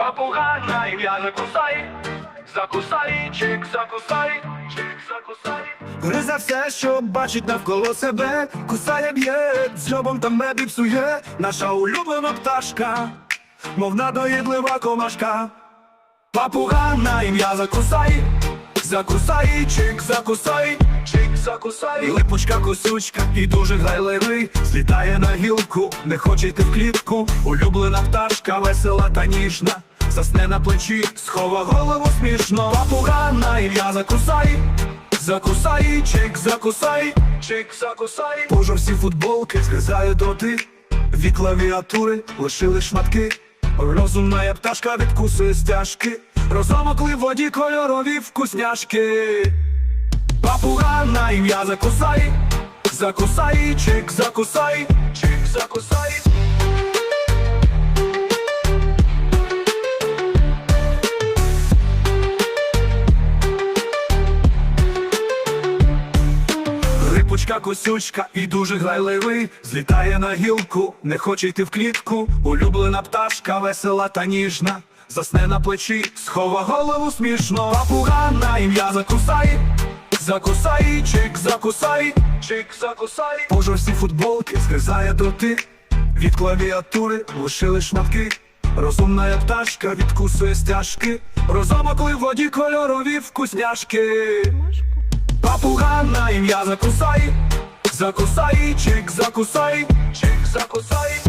Папуга на ім'я закусай, закусай, чик, закусай, чик, закусай. Гризе все, що бачить навколо себе, кусає б'є, дзьобом та мебі псує, наша улюблена пташка, мов надоїдлива комашка. Папуга на ім'я закусай, закусай, чик, закусай, чик, закусай. Липучка косючка, і дуже грайливий, злітає на гілку, не хоче йти в клітку. Улюблена пташка, весела та ніжна, засне на плечі, схова голову смішно. Папуга на ім'я закусай. Закусай, чик, закусай, чик, закусай. Боже, всі футболки згризає доти, від клавіатури лишили шматки. Розумна я пташка відкусує стяжки, розомокли в воді кольорові вкусняшки. Папуга на ім'я закусай, закусай, чик, закусай, чик, закусай. Рипучка косючка і дуже грайливий, злітає на гілку, не хоче йти в клітку. Улюблена пташка, весела та ніжна, засне на плечі, схова голову смішно. Папуга на ім'я закусай, закусай, чик, закусай, чик, закусай. Боже, всі футболки згризає доти, від клавіатури лишили шматки. Розумна пташка відкусує стяжки, розомокли в воді кольорові вкусняшки. Папуга я закусай, закусай, чик, закусай, чик, закусай.